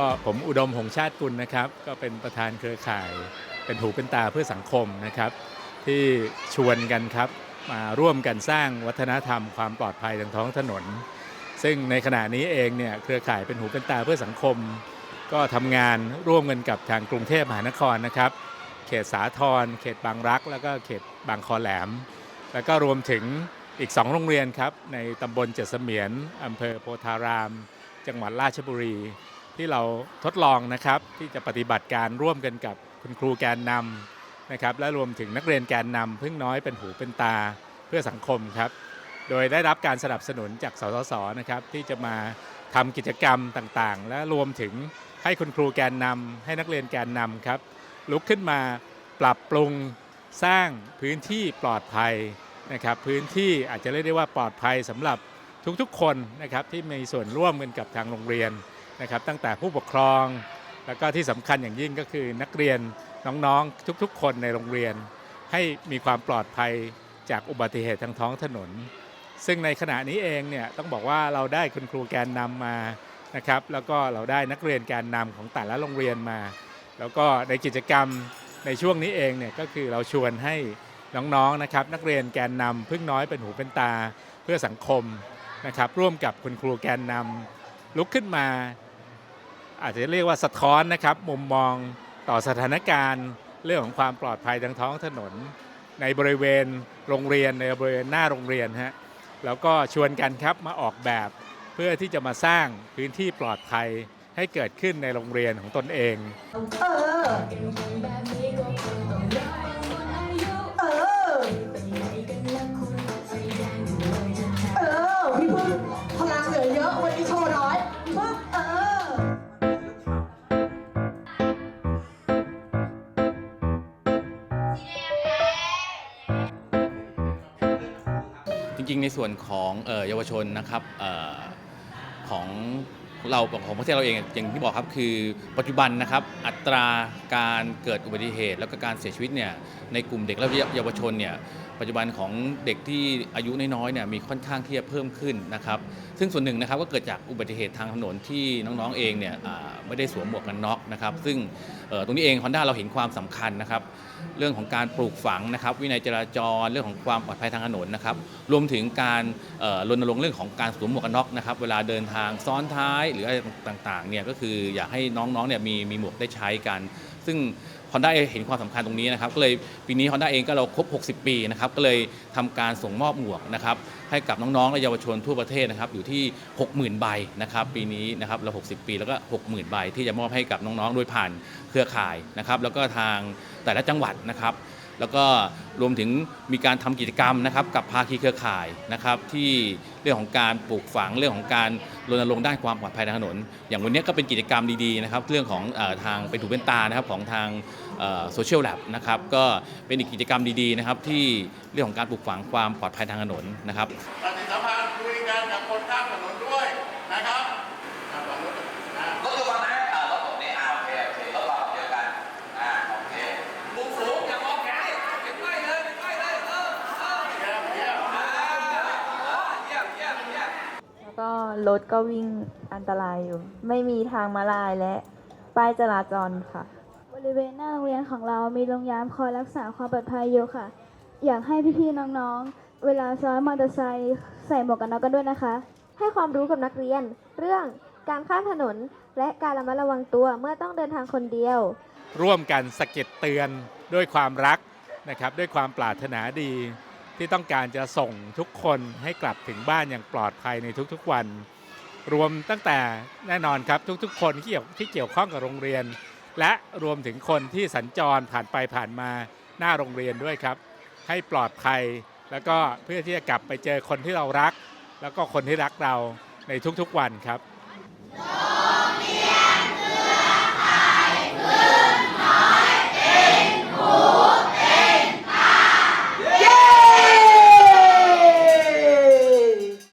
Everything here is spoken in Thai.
็ผมอุดมหงชาติกุลนะครับ ก็เป็นประธานเครือข่าย เป็นหูเป็นตาเพื่อสังคมนะครับ ที่ชวนกันครับมาร่วมกันสร้างวัฒนธรรมความปลอดภัยทางท้องถนน ซึ่งในขณะนี้เองเนี่ยเครือข่ายเป็นหูเป็นตาเพื่อสังคม ก็ทำงานร่วมกันกับทางกรุงเทพมหานครนะครับ เขตสาทรเขตบางรัก แล้วก็เขตบางคอแหลม แล้วก็รวมถึงอีก 2 โรงเรียนครับ ในตำบลเจ็ดเสมียนอำเภอโพธาราม จังหวัดราชบุรี ที่เราทดลองนะครับที่จะปฏิบัติการร่วมกันกับคุณครูแกนนำนะครับและรวมถึงนักเรียนแกนนำพึ่งน้อยเป็นหูเป็นตาเพื่อสังคมครับ โดยได้รับการสนับสนุนจากสสสนะครับที่จะมาทำกิจกรรมต่างๆ และรวมถึงให้คุณครูแกนนำให้นักเรียนแกนนำครับลุกขึ้นมาปรับปรุงสร้างพื้นที่ปลอดภัยนะครับพื้นที่อาจจะเรียกได้ว่าปลอดภัยสำหรับทุกๆ คนนะครับที่มีส่วนร่วมกันกับทางโรงเรียน นะครับตั้งแต่ผู้ปกครอง แล้วก็ที่สำคัญอย่างยิ่งก็คือนักเรียนน้องๆทุกๆ คนในโรงเรียน ให้มีความปลอดภัยจากอุบัติเหตุทางท้องถนน ซึ่งในขณะนี้เองเนี่ยต้องบอกว่าเราได้คุณครูแกนนำมานะครับแล้วก็เราได้นักเรียนแกนนำของแต่ละโรงเรียนมา แล้วก็ในกิจกรรมในช่วงนี้เองเนี่ยก็คือเราชวนให้น้องๆนะครับนักเรียนแกนนำพึ่งน้อยเป็นหูเป็นตาเพื่อสังคมนะครับร่วมกับคุณครูแกนนำลุกขึ้นมา อาจจะเรียกว่าสะท้อนนะครับมุมมองต่อสถานการณ์เรื่องของความปลอดภัยทางท้องถนน ในบริเวณโรงเรียนในบริเวณหน้าโรงเรียนฮะแล้วก็ชวนกันครับมาออกแบบเพื่อที่จะมาสร้างพื้นที่ปลอดภัยให้เกิดขึ้นในโรงเรียนของตนเอง เออ จริง ๆ ในส่วนของเยาวชนนะครับออของเราของประเทศเราเองอย่างที่บอกครับคือปัจจุบันนะครับอัตราการเกิดอุบัติเหตุ แล้วก็การเสียชีวิตเนี่ยในกลุ่มเด็กและเยาวชนเนี่ยปัจจุบันของเด็กที่อายุน้อยๆเนี่ยมีค่อนข้างที่จะเพิ่มขึ้นนะครับ ซึ่งส่วนหนึ่งนะครับก็เกิดจากอุบัติเหตุทางถนนที่น้องๆเองเนี่ยไม่ได้สวมหมวกกันน็อกนะครับ ซึ่งตรงนี้เองฮอนด้าเราเห็นความสำคัญนะครับ เรื่องของการปลูกฝังนะครับ วินัยจราจรเรื่องของความปลอดภัยทางถนนนะครับ รวมถึงการรณรงค์เรื่องของการสวมหมวกกันน็อกนะครับ เวลาเดินทางซ้อนท้ายหรืออะไรต่างๆเนี่ยก็คืออยากให้น้องๆเนี่ยมีมีหมวกได้ใช้กัน ซึ่ง Honda เองเห็นความสำคัญตรงนี้นะครับก็เลยปีนี้ Honda เองก็เราครบ 60 ปีนะครับก็เลยทำการส่งมอบหมวกนะครับให้กับน้องๆและเยาวชนทั่วประเทศนะครับอยู่ที่ 60,000 ใบนะครับปีนี้นะครับเรา 60 ปีแล้วก็ 60,000 ใบที่จะมอบให้กับน้องๆ โดยผ่านเครือข่ายนะครับแล้วก็ทางแต่ละจังหวัดนะครับแล้วก็รวมถึงมีการทำกิจกรรมนะครับกับภาคีเครือข่ายนะครับที่ เรื่องของการปลูกฝังเรื่องของการรณรงค์ด้านความปลอดภัยทางถนน อย่างวันนี้ก็เป็นกิจกรรมดีๆนะครับ เรื่องของอทางเป็นถูเป็นตานะครับของทางโซเชียลแลบนะครับก็เป็นอีกกิจกรรมดีๆนะครับที่เรื่องของการปลูกฝังความปลอดภัยทางถนนนะครับปฏิสัมพันธ์คุยกันกับคนข้ามถนนด้วยนะครับอะฝั่งนู้นอะ รถอยู่ฝั่งไหนอ่ารถผมนี่อ่าโอเคโอเครถเราขับเดียวกันอ่าโอเคมุมสูงอย่ามองแขนเก็บไว้เลยเก็บไว้เลยเออเออ เยี่ยมเยี่ยม อ่าเยี่ยมเยี่ยมเยี่ยม แล้วก็ รถก็วิ่งอันตรายอยู่ ไม่มีทางมาลายและ ป้ายจราจรค่ะ บริเวณหน้าโรงเรียนของเรามีโรงยามคอยรักษาความปลอดภัยอยู่ค่ะ อยากให้พี่ๆน้องๆ เวลาซ้อนมอเตอร์ไซค์ใส่หมวกกันน็อกกันด้วยนะคะ ให้ความรู้กับนักเรียน เรื่องการข้ามถนน และการระมัดระวังตัวเมื่อต้องเดินทางคนเดียว ร่วมกันสะเก็ดเตือนด้วยความรักนะครับด้วยความปรารถนาดี ที่ต้องการจะส่งทุกคนให้กลับถึงบ้านอย่างปลอดภัยในทุกๆวัน รวมตั้งแต่แน่นอนครับทุกๆ คนที่เกี่ยวที่เกี่ยวข้องกับโรงเรียน และรวมถึงคนที่สัญจรผ่านไปผ่านมาหน้าโรงเรียนด้วยครับ ให้ปลอดภัยแล้วก็เพื่อที่จะกลับไปเจอคนที่เรารัก แล้วก็คนที่รักเราในทุกๆวันครับ